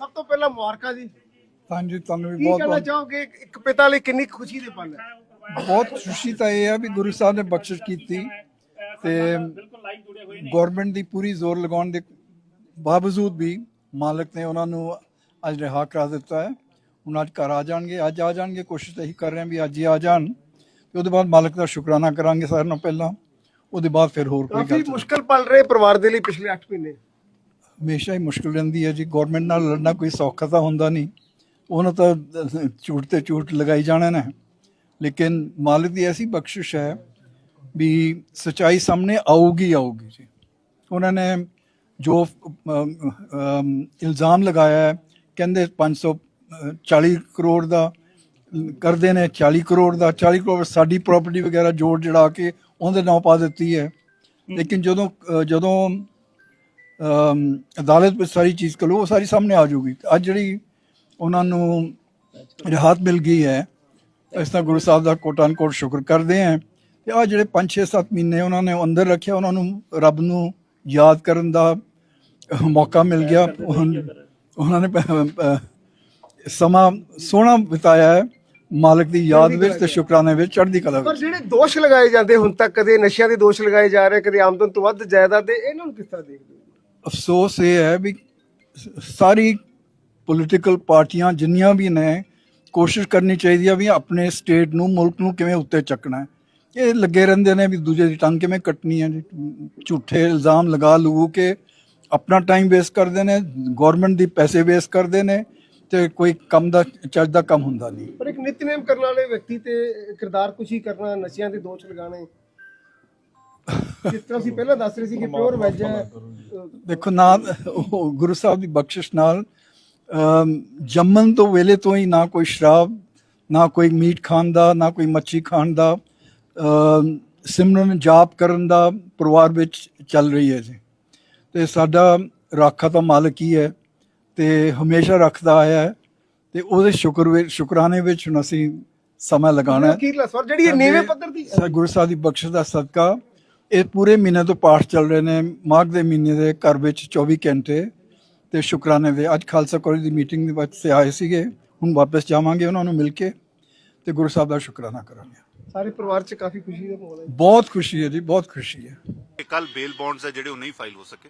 ਸਭ ਤੋਂ ਪਹਿਲਾਂ ਮੁਬਾਰਕਾਂ ਜੀ। ਹਾਂਜੀ ਤੁਹਾਨੂੰ ਵੀ ਕੀ ਬਹੁਤ ਕਹਿਣਾ ਬਹੁਤ ਚਾਹੋਗੇ? ਇੱਕ- ਪਿਤਾ ਲਈ ਕਿੰਨੀ ਖੁਸ਼ੀ ਦੇ ਪਲ ਹੈ? ਬਹੁਤ ਖੁਸ਼ੀ ਤਾਂ ਇਹ ਹੈ ਵੀ ਗੁਰੂ ਸਾਹਿਬ ਨੇ ਬਖਸ਼ਿਸ਼ ਕੀਤੀ ਤੇ ਗਵਰਨਮੈਂਟ ਦੀ ਪੂਰੀ ਜ਼ੋਰ ਲਗਾਉਣ ਦੇ ਬਾਵਜੂਦ ਵੀ ਮਾਲਕ ਨੇ ਉਹਨਾਂ ਨੂੰ ਅੱਜ ਰਿਹਾ ਕਰਾ ਦਿੱਤਾ ਹੈ। ਹੁਣ ਅੱਜ ਘਰ ਆ ਜਾਣਗੇ ਅੱਜ ਆ ਜਾਣਗੇ। ਕੋਸ਼ਿਸ਼ ਤਾਂ ਇਹੀ ਕਰ ਰਹੇ ਹਾਂ ਵੀ ਅੱਜ ਹੀ ਆ ਜਾਣ ਤੇ ਉਹਦੇ ਬਾਅਦ ਮਾਲਕ ਦਾ ਸ਼ੁਕਰਾਨਾ ਕਰਾਂਗੇ ਸਾਰਿਆਂ ਨਾਲੋਂ ਪਹਿਲਾਂ। ਉਹਦੇ ਬਾਅਦ ਫਿਰ ਹੋਰ ਕੋਈ ਕਾਫੀ ਗੱਲ ਮੁਸ਼ਕਲ ਪਲ ਰਹੇ ਪਰਿਵਾਰ ਦੇ ਲਈ ਪਿਛਲੇ 8 ਮਹੀਨੇ। ਹਮੇਸ਼ਾ ਹੀ ਮੁਸ਼ਕਲ ਰਹਿੰਦੀ ਹੈ ਜੀ। ਗਵਰਨਮੈਂਟ ਨਾਲ ਲੜਨਾ ਕੋਈ ਸੌਖਾ ਤਾਂ ਹੁੰਦਾ ਨਹੀਂ। ਉਹਨਾਂ ਤਾਂ ਝੂਠ ਤੇ ਝੂਠ ਲਗਾਈ ਜਾਣਾ ਨਾ। ਲੇਕਿਨ ਮਾਲਿਕ ਦੀ ਐਸੀ ਬਖਸ਼ਿਸ਼ ਹੈ ਵੀ ਸਚਾਈ ਸਾਹਮਣੇ ਆਊਗੀ ਆਊਗੀ ਜੀ। ਉਹਨਾਂ ਨੇ ਜੋ ਇਲਜ਼ਾਮ ਲਗਾਇਆ ਹੈ ਕਹਿੰਦੇ 540 ਕਰੋੜ ਦਾ ਕਰਦੇ ਨੇ 40 ਕਰੋੜ ਦਾ। 40 ਕਰੋੜ ਸਾਡੀ ਪ੍ਰਾਪਰਟੀ ਵਗੈਰਾ ਜੋੜ ਜੜਾ ਕੇ ਉਹਦੇ ਨਾਂ ਪਾ ਦਿੱਤੀ ਹੈ। ਲੇਕਿਨ ਜਦੋਂ ਜਦੋਂ ਅਦਾਲਤ ਵਿੱਚ ਸਾਰੀ ਚੀਜ਼ ਕਲੋ ਉਹ ਸਾਰੀ ਸਾਹਮਣੇ ਆ ਜਾਊਗੀ। ਅੱਜ ਜਿਹੜੀ ਉਹਨਾਂ ਨੂੰ ਰਾਹਤ ਮਿਲ ਗਈ ਹੈ, ਇਸ ਤਰ੍ਹਾਂ ਗੁਰੂ ਸਾਹਿਬ ਦਾ ਕੋਟਾਨ ਕੋਟ ਸ਼ੁਕਰ ਕਰਦੇ ਹਾਂ। ਤੇ ਆ ਜਿਹੜੇ 5-6-7 ਮਹੀਨੇ ਉਹਨਾਂ ਨੇ ਅੰਦਰ ਰੱਖਿਆ, ਉਹਨਾਂ ਨੂੰ ਰੱਬ ਨੂੰ ਯਾਦ ਕਰਨ ਦਾ ਮੌਕਾ ਮਿਲ ਗਿਆ। ਉਹਨਾਂ ਨੇ ਸਮਾਂ ਸੋਹਣਾ ਬਿਤਾਇਆ ਹੈ, ਮਾਲਕ ਦੀ ਯਾਦ ਵਿੱਚ ਤੇ ਸ਼ੁਕਰਾਨੇ ਵਿੱਚ, ਚੜ੍ਹਦੀ ਕਲਾ ਪਰ ਜਿਹੜੇ ਦੋਸ਼ ਲਗਾਏ ਜਾਂਦੇ, ਹੁਣ ਤੱਕ ਕਦੇ ਨਸ਼ਿਆਂ ਦੇ ਦੋਸ਼ ਲਗਾਏ ਜਾ ਰਹੇ, ਕਦੇ ਆਮਦਨ ਤੋਂ ਵੱਧ ਜਾਇਦਾਦ ਦੇ, ਇਹਨਾਂ ਨੂੰ ਕਿਸ ਦੇਖਦੇ ਹੋ? ਅਫਸੋਸ ਇਹ ਹੈ ਵੀ ਸਾਰੀ ਪੋਲੀਟੀਕਲ ਪਾਰਟੀਆਂ ਜਿੰਨੀਆਂ ਵੀ ਨੇ, ਕੋਸ਼ਿਸ਼ ਕਰਨੀ ਚਾਹੀਦੀ ਆ ਵੀ ਆਪਣੇ ਸਟੇਟ ਨੂੰ, ਮੁਲਕ ਨੂੰ ਕਿਵੇਂ ਉੱਤੇ ਚੱਕਣਾ ਹੈ। ਇਹ ਲੱਗੇ ਰਹਿੰਦੇ ਨੇ ਵੀ ਦੂਜੇ ਦੀ ਟੰਗ ਕਿਵੇਂ ਕੱਟਣੀ ਹੈ ਝੂਠੇ ਇਲਜ਼ਾਮ ਲਗਾ ਲੂ ਕੇ ਆਪਣਾ ਟਾਈਮ ਵੇਸਟ ਕਰਦੇ ਨੇ ਗਵਰਨਮੈਂਟ ਦੀ ਪੈਸੇ ਵੇਸਟ ਕਰਦੇ ਨੇ ਤੇ ਕੋਈ ਕੰਮ ਦਾ, ਚੱਜ ਦਾ ਕੰਮ ਹੁੰਦਾ ਨਹੀਂ। ਪਰ ਇੱਕ ਨਿਤਨੇਮ ਕਰਨ ਵਾਲੇ ਵਿਅਕਤੀ ਤੇ ਕਿਰਦਾਰ ਕੁਸ਼ੀ ਕਰਨਾ, ਨਸ਼ਿਆਂ ਦੇ ਦੋਸ਼ ਲਗਾਣੇ ਜਿਸ ਤਰ੍ਹਾਂ ਅਸੀਂ ਪਹਿਲਾਂ ਦੱਸ ਰਹੇ ਸੀ ਕਿ ਪਿਓਰ ਵੈਜ ਹੈ। ਦੇਖੋ ਨਾ ਉਹ ਗੁਰੂ ਸਾਹਿਬ ਦੀ ਬਖਸ਼ਿਸ਼ ਨਾਲ ਜੰਮਣ ਤੋਂ ਵੇਲੇ ਤੋਂ ਹੀ ਨਾ ਕੋਈ ਸ਼ਰਾਬ ਨਾ ਕੋਈ ਮੀਟ ਖਾਣ ਦਾ ਨਾ ਕੋਈ ਮੱਛੀ ਖਾਣ ਦਾ ਸਿਮਰਨ ਜਾਪ ਕਰਨ ਦਾ ਪਰਿਵਾਰ ਵਿੱਚ ਚੱਲ ਰਹੀ ਹੈ ਜੀ। ਤੇ ਸਾਡਾ ਰਾਖਾ ਤਾਂ ਮਾਲਕ ਹੀ ਹੈ ਤੇ ਹਮੇਸ਼ਾ ਰੱਖਦਾ ਆਇਆ ਹੈ ਤੇ ਉਹਦੇ ਸ਼ੁਕਰ ਵਿੱਚ ਸ਼ੁਕਰਾਨੇ ਵਿੱਚ ਹੁਣ ਅਸੀਂ ਸਮਾਂ ਲਗਾਉਣਾ ਹੈ। ਅਖੀਰਲਾ ਸਵਾਲ ਜਿਹੜੀ ਇਹ ਨੀਵੇਂ ਪੱਧਰ ਦੀ ਗੁਰੂ ਸਾਹਿਬ ਦੀ ਬਖਸ਼ਿਸ਼ ਦਾ ਸਦਕਾ ਇਹ ਪੂਰੇ ਮਹੀਨੇ ਤੋਂ ਪਾਠ ਚੱਲ ਰਹੇ ਨੇ। ਮਾਘ ਦੇ ਮਹੀਨੇ ਦੇ ਘਰ ਵਿੱਚ 24 ਘੰਟੇ। ਤੇ ਸ਼ੁਕਰਾਨੇ ਦੇ ਅੱਜ ਖਾਲਸਾ ਕਾਲਜ ਦੀ ਮੀਟਿੰਗ ਦੇ ਵਿੱਚ ਸੇ ਆਏ ਸੀਗੇ। ਹੁਣ ਵਾਪਸ ਜਾਵਾਂਗੇ ਉਹਨਾਂ ਨੂੰ ਮਿਲ ਕੇ। ਤੇ ਗੁਰੂ ਸਾਹਿਬ ਦਾ ਸ਼ੁਕਰਾਨਾ ਕਰਾਂਗੇ। ਸਾਰੇ ਪਰਿਵਾਰ 'ਚ ਕਾਫੀ ਖੁਸ਼ੀ ਦਾ ਮਾਹੌਲ ਹੈ। ਬਹੁਤ ਖੁਸ਼ੀ ਹੈ ਜੀ ਬਹੁਤ ਖੁਸ਼ੀ ਹੈ। ਕੱਲ ਬੇਲ ਬੌਂਡਸ ਹੈ ਜਿਹੜੇ ਉਹ ਨਹੀਂ ਫਾਈਲ ਹੋ ਸਕੇ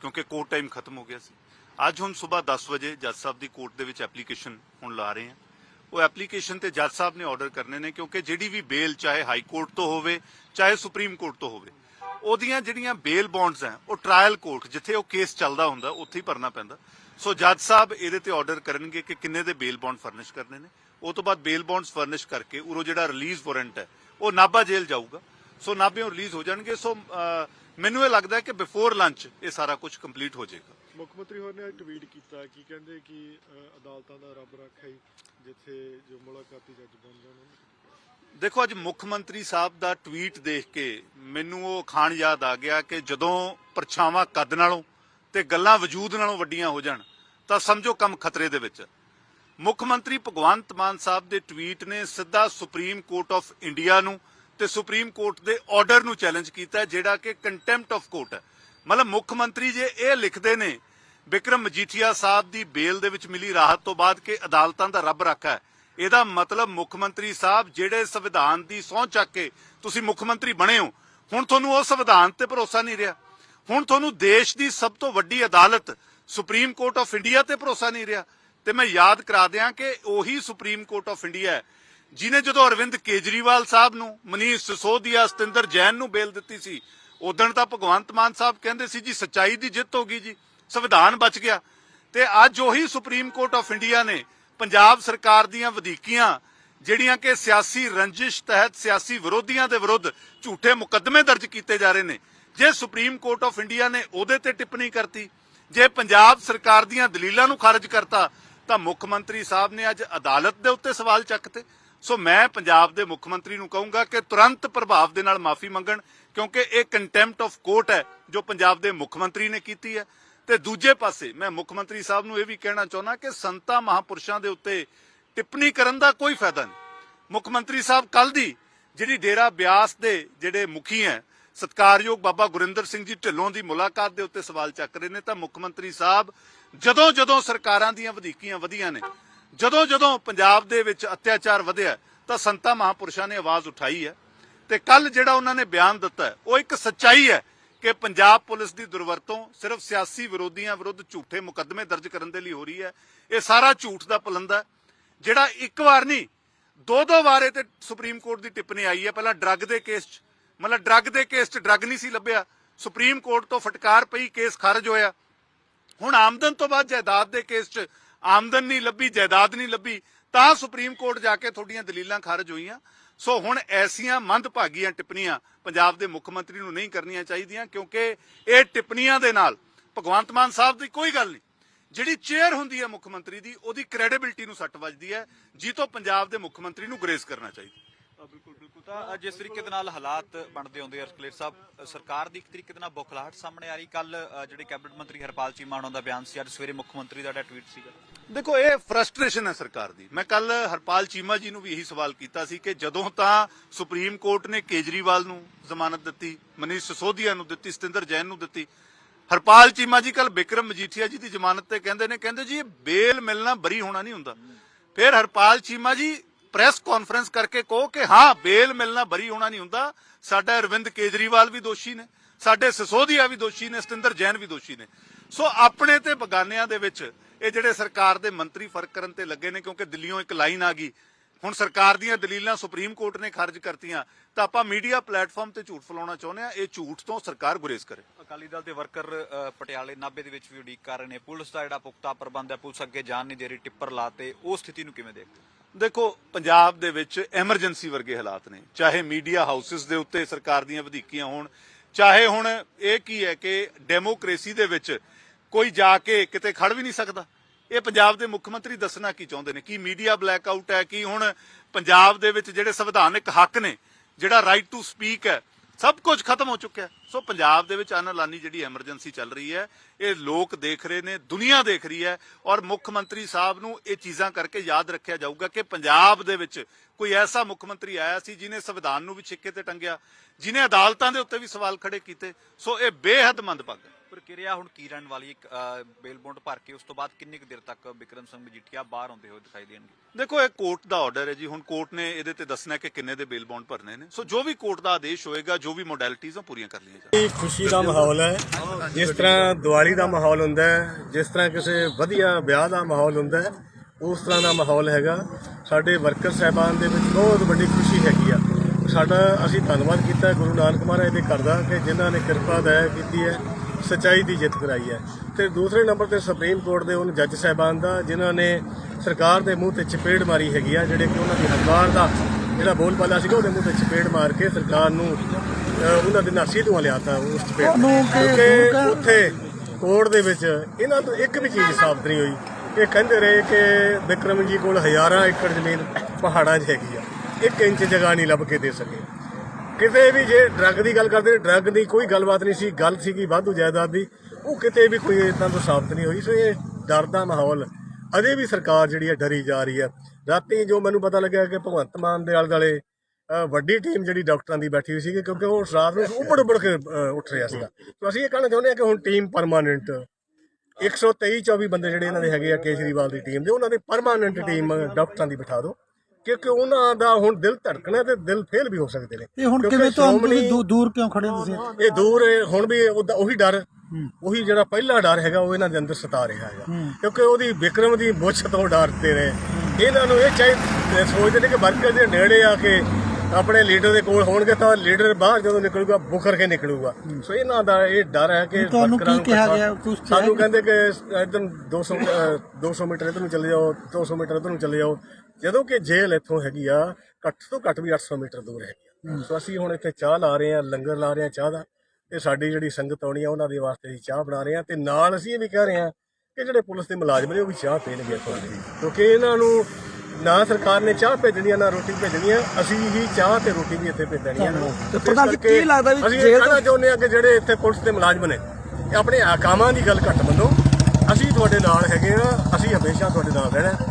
ਕਿਉਂਕਿ ਕੋਰਟ ਟਾਈਮ ਖਤਮ ਹੋ ਗਿਆ ਸੀ। ਅੱਜ ਹੁਣ ਸਵੇਰ 10 ਵਜੇ ਜੱਜ ਸਾਹਿਬ ਦੀ ਕੋਰਟ ਦੇ ਵਿੱਚ ਐਪਲੀਕੇਸ਼ਨ ਹੁਣ ਲਾ ਰਹੇ ਹਾਂ। ਉਹ ਐਪਲੀਕੇਸ਼ਨ ਤੇ ਜੱਜ ਸਾਹਿਬ ਨੇ ਆਰਡਰ ਕਰਨੇ ਨੇ ਕਿਉਂਕਿ ਜਿਹੜੀ ਵੀ ਬੇਲ ਚਾਹੇ ਹਾਈ ਕੋਰਟ ਤੋਂ ਹੋਵੇ ਚਾਹੇ ਸੁਪਰੀਮ ਕੋਰਟ ਤੋਂ ਹੋਵੇ ਉਹਦੀਆਂ ਜਿਹੜੀਆਂ ਬੇਲ ਬੌਂਡਸ ਹੈ ਉਹ ਟ੍ਰਾਇਲ ਕੋਰਟ ਜਿੱਥੇ ਉਹ ਕੇਸ ਚੱਲਦਾ ਹੁੰਦਾ ਉੱਥੇ ਹੀ ਭਰਨਾ ਪੈਂਦਾ। ਸੋ ਜੱਜ ਸਾਹਿਬ ਇਹਦੇ ਤੇ ਆਰਡਰ ਕਰਨਗੇ ਕਿ ਕਿੰਨੇ ਦੇ ਬੇਲ ਬੌਂਡ ਫਰਨਿਸ਼ ਕਰਨੇ ਨੇ। ਉਹ ਤੋਂ ਬਾਅਦ ਬੇਲ ਬੌਂਡਸ ਫਰਨਿਸ਼ ਕਰਕੇ ਉਰੋ ਜਿਹੜਾ ਰਿਲੀਜ਼ ਵਾਰੰਟ ਹੈ ਉਹ ਨਾਭਾ ਜੇਲ੍ਹ ਜਾਊਗਾ। ਸੋ ਨਾਭਿਓਂ ਰਿਲੀਜ਼ ਹੋ ਜਾਣਗੇ। ਸੋ ਮੈਨੂੰ ਇਹ ਲੱਗਦਾ ਕਿ ਬਿਫੋਰ ਲੰਚ ਇਹ ਸਾਰਾ ਕੁਝ ਕੰਪਲੀਟ ਹੋ ਜਾਏਗਾ। ਮੁੱਖ ਮੰਤਰੀ ਹੋਰਾਂ ਨੇ ਟਵੀਟ ਕੀਤਾ ਕੀ ਕਹਿੰਦੇ ਕਿ ਅਦਾਲਤਾਂ ਦਾ ਰੱਬ ਰੱਖਾ ਹੀ ਜਿੱਥੇ ਜੋ ਮੁਲਾਕਾਤੀ ਜੱਜ ਬਣ ਜਾਣ। ਦੇਖੋ ਅੱਜ ਮੁੱਖ ਮੰਤਰੀ ਸਾਹਿਬ ਦਾ ਟਵੀਟ ਦੇਖ ਕੇ ਮੈਨੂੰ ਉਹ ਖਾਨ ਯਾਦ ਆ ਗਿਆ ਕਿ ਜਦੋਂ ਪਰਛਾਵਾਂ ਕੱਦ ਨਾਲੋਂ ਤੇ ਗੱਲਾਂ ਵਜੂਦ ਨਾਲੋਂ ਵੱਡੀਆਂ ਹੋ ਜਾਣ, ਤਾਂ ਸਮਝੋ ਕੰਮ ਖਤਰੇ ਦੇ ਵਿੱਚ। ਮੁੱਖ ਮੰਤਰੀ ਭਗਵੰਤ ਮਾਨ ਸਾਹਿਬ ਦੇ ਟਵੀਟ ਨੇ ਸਿੱਧਾ ਸੁਪਰੀਮ ਕੋਰਟ ਆਫ ਇੰਡੀਆ ਨੂੰ ਤੇ ਸੁਪਰੀਮ ਕੋਰਟ ਦੇ ਆਰਡਰ ਨੂੰ ਚੈਲੰਜ ਕੀਤਾ, ਜਿਹੜਾ ਕਿ ਕੰਟੈਂਪਟ ਆਫ ਕੋਰਟ ਹੈ। ਮਤਲਬ ਮੁੱਖ ਮੰਤਰੀ ਜੇ ਇਹ ਲਿਖਦੇ ਨੇ ਵਿਕਰਮ ਮਜੀਠੀਆ ਸਾਹਿਬ ਦੀ ਬੇਲ ਦੇ ਵਿੱਚ ਮਿਲੀ ਰਾਹਤ ਤੋਂ ਬਾਅਦ ਕਿ ਅਦਾਲਤਾਂ ਦਾ ਰੱਬ ਰੱਖਾ ਹੈ। ਇਹਦਾ ਮਤਲਬ ਮੁੱਖ ਮੰਤਰੀ ਸਾਹਿਬ ਜਿਹੜੇ ਸੰਵਿਧਾਨ ਦੀ ਸਹੁੰ ਚੱਕ ਕੇ ਤੁਸੀਂ ਮੁੱਖ ਮੰਤਰੀ ਬਣੇ ਹੋ ਹੁਣ ਤੁਹਾਨੂੰ ਉਹ ਸੰਵਿਧਾਨ ਤੇ ਭਰੋਸਾ ਨਹੀਂ ਰਿਹਾ। ਹੁਣ ਤੁਹਾਨੂੰ ਦੇਸ਼ ਦੀ ਸਭ ਤੋਂ ਵੱਡੀ ਅਦਾਲਤ ਸੁਪਰੀਮ ਕੋਰਟ ਆਫ ਇੰਡੀਆ ਤੇ ਭਰੋਸਾ ਨਹੀਂ ਰਿਹਾ। ਤੇ ਮੈਂ ਯਾਦ ਕਰਾ ਦਿਆਂ ਕਿ ਉਹੀ ਸੁਪਰੀਮ ਕੋਰਟ ਆਫ ਇੰਡੀਆ ਹੈ ਜਿਨੇ ਜਦੋਂ ਅਰਵਿੰਦ ਕੇਜਰੀਵਾਲ ਸਾਹਿਬ ਨੂੰ ਮਨੀਸ਼ ਸਿਸੋਦੀਆ, ਸਤਿੰਦਰ ਜੈਨ ਨੂੰ ਬੇਲ ਦਿੱਤੀ ਸੀ ਉਦੋਂ ਤਾਂ ਭਗਵੰਤ ਮਾਨ ਸਾਹਿਬ ਕਹਿੰਦੇ ਸੀ, ਜੀ, ਸੱਚਾਈ ਦੀ ਜਿੱਤ ਹੋ ਗਈ ਜੀ, ਸੰਵਿਧਾਨ ਬਚ ਗਿਆ। ਤੇ ਅੱਜ ਉਹੀ ਸੁਪਰੀਮ ਕੋਰਟ ਆਫ ਇੰਡੀਆ ਨੇ ਪੰਜਾਬ ਸਰਕਾਰ ਦੀਆਂ ਵਧੀਕੀਆਂ ਜਿਹੜੀਆਂ ਕਿ ਸਿਆਸੀ ਰੰਜਿਸ਼ ਤਹਿਤ ਸਿਆਸੀ ਵਿਰੋਧੀਆਂ ਦੇ ਵਿਰੁੱਧ ਝੂਠੇ ਮੁਕੱਦਮੇ ਦਰਜ ਕੀਤੇ ਜਾ ਰਹੇ ਨੇ। ਜੇ ਸੁਪਰੀਮ ਕੋਰਟ ਆਫ ਇੰਡੀਆ ਨੇ ਉਹਦੇ ਤੇ ਟਿੱਪਣੀ ਕਰਤੀ, ਜੇ ਪੰਜਾਬ ਸਰਕਾਰ ਦੀਆਂ ਦਲੀਲਾਂ ਨੂੰ ਖਾਰਜ ਕਰਤਾ, ਤਾਂ ਮੁੱਖ ਮੰਤਰੀ ਸਾਹਿਬ ਨੇ ਅੱਜ ਅਦਾਲਤ ਦੇ ਉੱਤੇ ਸਵਾਲ ਚੱਕਤੇ। ਸੋ ਮੈਂ ਪੰਜਾਬ ਦੇ ਮੁੱਖ ਮੰਤਰੀ ਨੂੰ ਕਹੂੰਗਾ ਕਿ ਤੁਰੰਤ ਪ੍ਰਭਾਵ ਦੇ ਨਾਲ ਮਾਫੀ ਮੰਗਣ, ਕਿਉਂਕਿ ਇਹ ਕੰਟੈਂਪਟ ਆਫ ਕੋਰਟ ਹੈ ਜੋ ਪੰਜਾਬ ਦੇ ਮੁੱਖ ਮੰਤਰੀ ਨੇ ਕੀਤੀ ਹੈ। ਤੇ ਦੂਜੇ ਪਾਸੇ ਮੈਂ ਮੁੱਖ ਮੰਤਰੀ ਸਾਹਿਬ ਨੂੰ ਇਹ ਵੀ ਕਹਿਣਾ ਚਾਹੁੰਦਾ ਕਿ ਸੰਤਾਂ ਮਹਾਪੁਰਸ਼ਾਂ ਦੇ ਉੱਤੇ ਟਿੱਪਣੀ ਕਰਨ ਦਾ ਕੋਈ ਫਾਇਦਾ ਨਹੀਂ। ਮੁੱਖ ਮੰਤਰੀ ਸਾਹਿਬ ਕੱਲ ਦੀ ਜਿਹੜੀ ਡੇਰਾ ਬਿਆਸ ਦੇ ਜਿਹੜੇ ਮੁਖੀ ਹੈ ਸਤਕਾਰਯੋਗ ਬਾਬਾ ਗੁਰਿੰਦਰ ਸਿੰਘ ਜੀ ਢਿੱਲੋਂ ਦੀ ਮੁਲਾਕਾਤ ਦੇ ਉੱਤੇ ਸਵਾਲ ਚੱਕ ਰਹੇ ਨੇ ਤਾਂ ਮੁੱਖ ਮੰਤਰੀ ਸਾਹਿਬ ਜਦੋਂ ਜਦੋਂ ਸਰਕਾਰਾਂ ਦੀਆਂ ਵਧੀਕੀਆਂ ਵਧੀਆਂ ਨੇ ਜਦੋਂ ਜਦੋਂ ਪੰਜਾਬ ਦੇ ਵਿੱਚ ਅਤਿਆਚਾਰ ਵਧਿਆ ਤਾਂ ਸੰਤਾਂ ਮਹਾਪੁਰਸ਼ਾਂ ਨੇ ਆਵਾਜ਼ ਉਠਾਈ ਹੈ। ਤੇ ਕੱਲ ਜਿਹੜਾ ਉਹਨਾਂ ਨੇ ਬਿਆਨ ਦਿੱਤਾ ਉਹ ਇੱਕ ਸੱਚਾਈ ਹੈ ਕਿ ਪੰਜਾਬ ਪੁਲਿਸ ਦੀ ਦੁਰਵਰਤੋਂ ਸਿਰਫ ਸਿਆਸੀ ਵਿਰੋਧੀਆਂ ਵਿਰੁੱਧ ਝੂਠੇ ਮੁਕੱਦਮੇ ਦਰਜ ਕਰਨ ਦੇ ਲਈ ਹੋ ਰਹੀ ਹੈ। ਇਹ ਸਾਰਾ ਝੂਠ ਦਾ ਪਲੰਦਾ ਹੈ, ਜਿਹੜਾ ਇੱਕ ਵਾਰ ਨਹੀਂ ਦੋ ਦੋ ਵਾਰ ਇਹ ਤੇ ਸੁਪਰੀਮ ਕੋਰਟ ਦੀ ਟਿੱਪਣੀ ਆਈ ਹੈ। ਪਹਿਲਾਂ ਡਰੱਗ ਦੇ ਕੇਸ 'ਚ, ਮਤਲਬ ਡਰੱਗ ਦੇ ਕੇਸ 'ਚ ਡਰੱਗ ਨਹੀਂ ਸੀ ਲੱਭਿਆ। ਸੁਪਰੀਮ ਕੋਰਟ ਤੋਂ ਫਟਕਾਰ ਪਈ ਕੇਸ ਖਾਰਜ ਹੋਇਆ। ਹੁਣ ਆਮਦਨ ਤੋਂ ਬਾਅਦ ਜਾਇਦਾਦ ਦੇ ਕੇਸ 'ਚ ਆਮਦਨ ਨਹੀਂ ਲੱਭੀ, ਜਾਇਦਾਦ ਨਹੀਂ ਲੱਭੀ, ਤਾਂ ਸੁਪਰੀਮ ਕੋਰਟ ਜਾ ਕੇ ਤੁਹਾਡੀਆਂ ਦਲੀਲਾਂ ਖਾਰਜ ਹੋਈਆਂ। ਸੋ ਹੁਣ ਐਸੀਆਂ ਮੰਦਭਾਗੀਆਂ ਟਿੱਪਣੀਆਂ ਪੰਜਾਬ ਦੇ ਮੁੱਖ ਮੰਤਰੀ ਨੂੰ ਨਹੀਂ ਕਰਨੀਆਂ ਚਾਹੀਦੀਆਂ, ਕਿਉਂਕਿ ਇਹ ਟਿੱਪਣੀਆਂ ਦੇ ਨਾਲ ਭਗਵੰਤ ਮਾਨ ਸਾਹਿਬ ਦੀ ਕੋਈ ਗੱਲ ਨਹੀਂ। ਜਿਹੜੀ ਚੇਅਰ ਹੁੰਦੀ ਹੈ ਮੁੱਖ ਮੰਤਰੀ ਦੀ ਉਹਦੀ ਕ੍ਰੈਡੀਬਿਲਟੀ ਨੂੰ ਸੱਟ ਵੱਜਦੀ ਹੈ ਜੀ ਤੋਂ ਪੰਜਾਬ ਦੇ ਮੁੱਖ ਮੰਤਰੀ ਨੂੰ ਗਰੇਸ ਕਰਨਾ ਚਾਹੀਦਾ। ਬਿਲਕੁਲ ਬਿਲਕੁਲ। ਤਾਂ ਜਿਸ ਤਰੀਕੇ ਦੇ ਨਾਲ ਹਾਲਾਤ ਬਣਦੇ ਹੁੰਦੇ ਆ ਕਲੇਰ ਸਾਹਿਬ ਸਰਕਾਰ ਦੀ ਇੱਕ ਤਰੀਕੇ ਦੇ ਨਾਲ ਬੁਖਲਾਹਟ ਸਾਹਮਣੇ ਆ ਰਹੀ। ਕੱਲ ਜਿਹੜੇ ਕੈਬਨਿਟ ਮੰਤਰੀ ਹਰਪਾਲ ਚੀਮਾ ਉਹਨਾਂ ਦਾ ਬਿਆਨ ਸੀ ਅੱਜ ਸਵੇਰੇ ਮੁੱਖ ਮੰਤਰੀ ਦਾ ਟਵੀਟ ਸੀਗਾ। ਦੇਖੋ ਇਹ ਫਰਸਟ੍ਰੇਸ਼ਨ ਹੈ ਸਰਕਾਰ ਦੀ। ਮੈਂ ਕੱਲ ਹਰਪਾਲ ਚੀਮਾ ਜੀ ਨੂੰ ਵੀ ਇਹੀ ਸਵਾਲ ਕੀਤਾ ਸੀ ਕਿ ਜਦੋਂ ਤਾਂ ਸੁਪਰੀਮ ਕੋਰਟ ਨੇ ਕੇਜਰੀਵਾਲ ਨੂੰ ਜ਼ਮਾਨਤ ਦਿੱਤੀ ਮਨੀਸ਼ ਸਿਸੋਦੀਆ ਨੂੰ ਦਿੱਤੀ ਸਤਿੰਦਰ ਜੈਨ ਨੂੰ ਦਿੱਤੀ ਹਰਪਾਲ ਚੀਮਾ ਜੀ ਕੱਲ ਬਿਕਰਮ ਮਜੀਠੀਆ ਜੀ ਦੀ ਜ਼ਮਾਨਤ ਤੇ ਕਹਿੰਦੇ ਨੇ, ਕਹਿੰਦੇ ਜੀ ਬੇਲ ਮਿਲਣਾ ਬਰੀ ਹੋਣਾ ਨਹੀਂ ਹੁੰਦਾ। ਫਿਰ ਹਰਪਾਲ ਚੀਮਾ ਜੀ ਪ੍ਰੈਸ ਕਾਨਫਰੰਸ ਕਰਕੇ ਕਹੋ ਕਿ ਹਾਂ, ਬੇਲ ਮਿਲਣਾ ਬਰੀ ਹੋਣਾ ਨਹੀਂ ਹੁੰਦਾ। ਸਾਡਾ ਅਰਵਿੰਦ ਕੇਜਰੀਵਾਲ ਵੀ ਦੋਸ਼ੀ ਨੇ, ਸਾਡੇ ਸਿਸੋਦੀਆ ਵੀ ਦੋਸ਼ੀ ਨੇ, ਸਤਿੰਦਰ ਜੈਨ ਵੀ ਦੋਸ਼ੀ ਨੇ। ਸੋ ਆਪਣੇ ਤੇ ਬਗਾਨਿਆਂ ਦੇ ਵਿੱਚ ਇਹ ਜਿਹੜੇ ਸਰਕਾਰ ਦੇ ਮੰਤਰੀ ਫ਼ਰਕ ਕਰਨ ਤੇ ਲੱਗੇ ਨੇ, ਕਿਉਂਕਿ ਦਿੱਲੀੋਂ ਇੱਕ ਲਾਈਨ ਆ ਗਈ ਹੁਣ ਸਰਕਾਰ ਦੀਆਂ ਦਲੀਲਾਂ ਸੁਪਰੀਮ ਕੋਰਟ ਨੇ ਖਾਰਜ ਕਰਤੀਆਂ ਤਾਂ ਆਪਾਂ ਮੀਡੀਆ ਪਲੇਟਫਾਰਮ ਤੇ ਝੂਠ ਫੈਲਾਉਣਾ ਚਾਹੁੰਦੇ ਆ ਇਹ ਝੂਠ ਤੋਂ ਸਰਕਾਰ ਗੁਰੇਜ਼ ਕਰੇ। ਅਕਾਲੀ ਦਲ ਦੇ ਵਰਕਰ ਪਟਿਆਲੇ ਨਾਭੇ ਦੇ ਵਿੱਚ ਵੀ ਉਡੀਕ ਕਰ ਰਹੇ ਨੇ। ਪੁਲਿਸ ਦਾ ਜਿਹੜਾ ਪੁਖਤਾ ਪ੍ਰਬੰਧ ਹੈ ਪੁਲਿਸ ਅੱਗੇ ਜਾਣ ਨਹੀਂ ਦੇ ਰਹੀ ਟਿੱਪਰ ਲਾਤੇ ਉਹ ਸਥਿਤੀ ਨੂੰ ਕਿਵੇਂ ਦੇਖਦੇ? ਦੇਖੋ ਪੰਜਾਬ ਦੇ ਵਿੱਚ ਐਮਰਜੈਂਸੀ ਵਰਗੇ ਹਾਲਾਤ ਨੇ। ਚਾਹੇ ਮੀਡੀਆ ਹਾਊਸਸ ਦੇ ਉੱਤੇ ਸਰਕਾਰ ਦੀਆਂ ਵਧੀਕੀਆਂ ਹੋਣ ਚਾਹੇ ਹੁਣ ਇਹ ਕੀ ਹੈ ਕਿ ਡੈਮੋਕ੍ਰੇਸੀ ਦੇ ਵਿੱਚ ਕੋਈ ਜਾ ਕੇ ਕਿਤੇ ਖੜ ਵੀ ਨਹੀਂ ਸਕਦਾ। ਇਹ ਪੰਜਾਬ ਦੇ ਮੁੱਖ ਮੰਤਰੀ ਦੱਸਣਾ ਕੀ ਚਾਹੁੰਦੇ ਨੇ? ਕੀ ਮੀਡੀਆ ਬਲੈਕਆਊਟ ਹੈ? ਕੀ ਹੁਣ ਪੰਜਾਬ ਦੇ ਵਿੱਚ ਜਿਹੜੇ ਸੰਵਿਧਾਨਕ ਹੱਕ ਨੇ, ਜਿਹੜਾ ਰਾਈਟ ਟੂ ਸਪੀਕ ਹੈ, ਸਭ ਕੁਝ ਖਤਮ ਹੋ ਚੁੱਕਿਆ ਸੋ ਪੰਜਾਬ ਦੇ ਵਿੱਚ ਅਨਲਾਨੀ ਜਿਹੜੀ ਐਮਰਜੈਂਸੀ ਚੱਲ ਰਹੀ ਹੈ, ਇਹ ਲੋਕ ਦੇਖ ਰਹੇ ਨੇ, ਦੁਨੀਆ ਦੇਖ ਰਹੀ ਹੈ ਔਰ ਮੁੱਖ ਮੰਤਰੀ ਸਾਹਿਬ ਨੂੰ ਇਹ ਚੀਜ਼ਾਂ ਕਰਕੇ ਯਾਦ ਰੱਖਿਆ ਜਾਊਗਾ ਕਿ ਪੰਜਾਬ ਦੇ ਵਿੱਚ ਕੋਈ ਐਸਾ ਮੁੱਖ ਮੰਤਰੀ ਆਇਆ ਸੀ ਜਿਨੇ ਸੰਵਿਧਾਨ ਨੂੰ ਵੀ ਛਿੱਕੇ ਤੇ ਟੰਗਿਆ ਜਿਨੇ ਅਦਾਲਤਾਂ ਦੇ ਉੱਤੇ ਵੀ ਸਵਾਲ ਖੜੇ ਕੀਤੇ। ਸੋ ਇਹ ਬੇਹੱਦ ਮੰਦਭਾਗਾ ਹੈ। ਪ੍ਰਕਿਰਿਆ ਹੁਣ ਕੀ ਰਹਿਣ ਵਾਲੀ ਇੱਕ ਬੇਲ ਬੌਂਡ ਭਰ ਕੇ ਉਸ ਤੋਂ ਬਾਅਦ ਕਿੰਨੀ ਕੁ ਦੇਰ ਤੱਕ ਬਿਕਰਮ ਸਿੰਘ ਮਜੀਠੀਆ ਬਾਹਰ ਆਉਂਦੇ ਹੋਏ ਦਿਖਾਈ ਦੇਣਗੇ? ਦੇਖੋ ਇਹ ਕੋਰਟ ਦਾ ਆਰਡਰ ਹੈ ਜੀ। ਹੁਣ ਕੋਰਟ ਨੇ ਇਹਦੇ ਤੇ ਦੱਸਣਾ ਕਿ ਕਿੰਨੇ ਦੇ ਬੇਲ ਬੌਂਡ ਭਰਨੇ ਨੇ। ਸੋ ਜੋ ਵੀ ਕੋਰਟ ਦਾ ਆਦੇਸ਼ ਹੋਏਗਾ ਜੋ ਵੀ ਮੋਡੈਲਿਟੀਜ਼ ਆ ਪੂਰੀਆਂ ਕਰ ਲਈਆਂ ਜਾਣਗੀਆਂ ਇਹ ਖੁਸ਼ੀ ਦਾ ਮਾਹੌਲ ਹੈ। ਜਿਸ ਤਰ੍ਹਾਂ ਦੀਵਾਲੀ ਦਾ ਮਾਹੌਲ ਹੁੰਦਾ ਹੈ ਜਿਸ ਤਰ੍ਹਾਂ ਕਿਸੇ ਵਧੀਆ ਵਿਆਹ ਦਾ ਮਾਹੌਲ ਹੁੰਦਾ ਹੈ ਉਸ ਤਰ੍ਹਾਂ ਦਾ ਮਾਹੌਲ ਹੈਗਾ। ਸਾਡੇ ਵਰਕਰ ਸਹਿਬਾਨ ਦੇ ਵਿੱਚ ਬਹੁਤ ਵੱਡੀ ਖੁਸ਼ੀ ਹੈਗੀ ਆ। ਸਾਡਾ ਅਸੀਂ ਧੰਨਵਾਦ ਕੀਤਾ ਗੁਰੂ ਨਾਨਕ ਮਹਾਰਾਜ ਦੇ ਘਰ ਦਾ ਕਿ ਜਿਨ੍ਹਾਂ ਨੇ ਕਿਰਪਾ ਦਇਆ ਕੀਤੀ ਹੈ। ਸਚਾਈ ਦੀ ਜਿੱਤ ਕਰਾਈ ਹੈ। ਤੇ ਦੂਸਰੇ ਨੰਬਰ ਤੇ ਸੁਪਰੀਮ ਕੋਰਟ ਦੇ ਉਹਨਾਂ ਜੱਜ ਸਹਿਬਾਨ ਦਾ ਜਿਨ੍ਹਾਂ ਨੇ ਸਰਕਾਰ ਦੇ ਮੂੰਹ ਤੇ ਚਪੇੜ ਮਾਰੀ ਹੈਗੀ ਆ ਜਿਹੜੇ ਕਿ ਉਹਨਾਂ ਦੀ ਹੰਕਾਰ ਦਾ ਜਿਹੜਾ ਬੋਲ ਬਾਲਾ ਸੀਗਾ ਉਹਦੇ ਮੂੰਹ ਤੇ ਚਪੇੜ ਮਾਰ ਕੇ ਸਰਕਾਰ ਨੂੰ ਉਹਨਾਂ ਦੇ ਨਾਸੀ ਤੋਂ ਲਿਆਤਾ ਉਸ ਚਪੇੜ ਕਿਉਂਕਿ ਉੱਥੇ ਕੋਰਟ ਦੇ ਵਿੱਚ ਇਹਨਾਂ ਤੋਂ ਇੱਕ ਵੀ ਚੀਜ਼ ਸਾਬਤ ਨਹੀਂ ਹੋਈ। ਇਹ ਕਹਿੰਦੇ ਰਹੇ ਕਿ ਵਿਕਰਮ ਜੀ ਕੋਲ ਹਜ਼ਾਰਾਂ ਏਕੜ ਜ਼ਮੀਨ ਪਹਾੜਾਂ 'ਚ ਹੈਗੀ ਆ। ਇੱਕ ਇੰਚ ਜਗ੍ਹਾ ਨਹੀਂ ਲੱਭ ਕੇ ਦੇ ਸਕੇ। ਕਿਤੇ ਵੀ ਜੇ ਡਰੱਗ ਦੀ ਗੱਲ ਕਰਦੇ ਨੇ ਡਰੱਗ ਦੀ ਕੋਈ ਗੱਲਬਾਤ ਨਹੀਂ ਸੀ, ਗੱਲ ਸੀਗੀ ਵਾਧੂ ਜਾਇਦਾਦ ਦੀ, ਉਹ ਕਿਤੇ ਵੀ ਕੋਈ ਇਦਾਂ ਤੋਂ ਸਾਬਤ ਨਹੀਂ ਹੋਈ। ਸੋ ਇਹ ਡਰ ਦਾ ਮਾਹੌਲ ਅਜੇ ਵੀ ਸਰਕਾਰ ਜਿਹੜੀ ਹੈ ਡਰੀ ਜਾ ਰਹੀ ਹੈ। ਰਾਤੀ ਜੋ ਮੈਨੂੰ ਪਤਾ ਲੱਗਿਆ ਕਿ ਭਗਵੰਤ ਮਾਨ ਦੇ ਆਲੇ ਦੁਆਲੇ ਵੱਡੀ ਟੀਮ ਜਿਹੜੀ ਡਾਕਟਰਾਂ ਦੀ ਬੈਠੀ ਹੋਈ ਸੀਗੀ, ਕਿਉਂਕਿ ਉਹ ਰਾਤ ਨੂੰ ਉੱਬੜ ਉੱਬੜ ਕੇ ਉੱਠ ਰਿਹਾ ਸੀਗਾ। ਸੋ ਅਸੀਂ ਇਹ ਕਹਿਣਾ ਚਾਹੁੰਦੇ ਹਾਂ ਕਿ ਹੁਣ ਟੀਮ ਪਰਮਾਨੈਂਟ 123 24 ਬੰਦੇ ਜਿਹੜੇ ਇਹਨਾਂ ਦੇ ਹੈਗੇ ਆ ਕੇਜਰੀਵਾਲ ਦੀ ਟੀਮ ਦੇ, ਉਹਨਾਂ ਦੇ ਪਰਮਾਨੈਂਟ ਟੀਮ ਡਾਕਟਰਾਂ ਦੀ ਬਿਠਾ ਦਿਓ। ਕਿਉਂਕਿ ਉਹਨਾਂ ਦਾ ਹੁਣ ਦਿਲ ਧੜਕਣਾ ਤੇ ਦਿਲ ਫੇਲ ਵੀ ਹੋ ਸਕਦੇ ਨੇ। ਇਹ ਹੁਣ ਕਿਉਂਕਿ ਕਿਵੇਂ ਤੁਹਾਨੂੰ ਸ਼੍ਰੋਮਣੀ- ਦੂ- ਦੂਰ ਕਿਉਂ ਖੜੇ ਤੁਸੀਂ? ਇਹ ਦੂਰ ਹੈ, ਹੁਣ ਵੀ ਉਹਦਾ ਉਹੀ ਡਰ ਉਹੀ ਜਿਹੜਾ ਪਹਿਲਾ ਡਰ ਹੈਗਾ ਉਹ ਇਹਨਾਂ ਦੇ ਅੰਦਰ ਸਤਾ ਰਿਹਾ ਹੈਗਾ। ਕਿਉਂਕਿ ਉਹਦੀ ਵਿਕਰਮ ਦੀ ਮੁੱਛ ਤੋਂ ਡਰਦੇ ਨੇ। ਇਹਨਾਂ ਨੂੰ ਇਹ ਚਾਹੀ ਸੋਚਦੇ ਨੇ ਕਿ ਵਰਕਰ ਦੇ ਨੇੜੇ ਆ ਕੇ ਆਪਣੇ ਲੀਡਰ ਦੇ ਕੋਲ ਹੋਣਗੇ ਤਾਂ ਲੀਡਰ ਬਾਹਰ ਜਦੋਂ ਨਿਕਲੂਗਾ ਬੁਖਰ ਕੇ ਨਿਕਲੂਗਾ। ਸੋ ਇਹਨਾਂ ਦਾ ਇਹ ਡਰ ਹੈ ਕਿ ਤੁਹਾਨੂੰ ਕੀ ਕਿਹਾ ਗਿਆ? ਕਿਹਾ ਸਾਨੂੰ? ਕਹਿੰਦੇ ਕਿ ਇਧਰ 200 ਅ, 200 ਮੀਟਰ ਇਧਰ ਨੂੰ ਚਲੇ ਜਾਓ 200 ਮੀਟਰ ਇਧਰ ਨੂੰ ਚਲੇ ਜਾਓ। ਜਦੋਂ ਕਿ ਜੇਲ੍ਹ ਇੱਥੋਂ ਹੈਗੀ ਆ ਘੱਟ ਤੋਂ ਘੱਟ ਵੀ 800 ਮੀਟਰ ਦੂਰ ਹੈਗੀ ਆ। ਸੋ ਅਸੀਂ ਹੁਣ ਇੱਥੇ ਚਾਹ ਲਾ ਰਹੇ ਆ ਲੰਗਰ ਲਾ ਰਹੇ ਆ ਚਾਹ ਦਾ। ਤੇ ਸਾਡੀ ਜਿਹੜੀ ਸੰਗਤ ਆਉਣੀ ਆ ਉਹਨਾਂ ਦੇ ਵਾਸਤੇ ਅਸੀਂ ਚਾਹ ਬਣਾ ਰਹੇ ਆ ਤੇ ਨਾਲ ਅਸੀਂ ਇਹ ਵੀ ਕਹਿ ਰਹੇ ਆ ਕਿ ਜਿਹੜੇ ਪੁਲਿਸ ਦੇ ਮੁਲਾਜ਼ਮ ਨੇ ਉਹ ਵੀ ਚਾਹ ਪੀਣਗੇ ਤੁਹਾਡੀ ਕਿਉਂਕਿ ਇਹਨਾਂ ਨੂੰ ਨਾ ਸਰਕਾਰ ਨੇ ਚਾਹ ਭੇਜਣੀ ਆ ਨਾ ਰੋਟੀ ਭੇਜਣੀ ਆ ਅਸੀਂ ਹੀ ਚਾਹ ਤੇ ਰੋਟੀ ਵੀ ਇੱਥੇ ਭੇਜਣੀ ਆ। ਤੇ ਪ੍ਰਧਾਨ ਜੀ, ਕੀ ਲੱਗਦਾ ਵੀ ਅਸੀਂ ਇਹ ਕਹਿਣਾ ਚਾਹੁੰਦੇ ਆ ਕਿ ਜਿਹੜੇ ਇੱਥੇ ਪੁਲਿਸ ਦੇ ਮੁਲਾਜ਼ਮ ਨੇ ਇਹ ਆਪਣੇ ਕਾਮਾਂ ਦੀ ਗੱਲ ਘੱਟ ਮੰਨੋ। ਅਸੀਂ ਤੁਹਾਡੇ ਨਾਲ ਹੈਗੇ ਆ ਅਸੀਂ ਹਮੇਸ਼ਾ ਤੁਹਾਡੇ ਨਾਲ ਰਹਿਣਾ।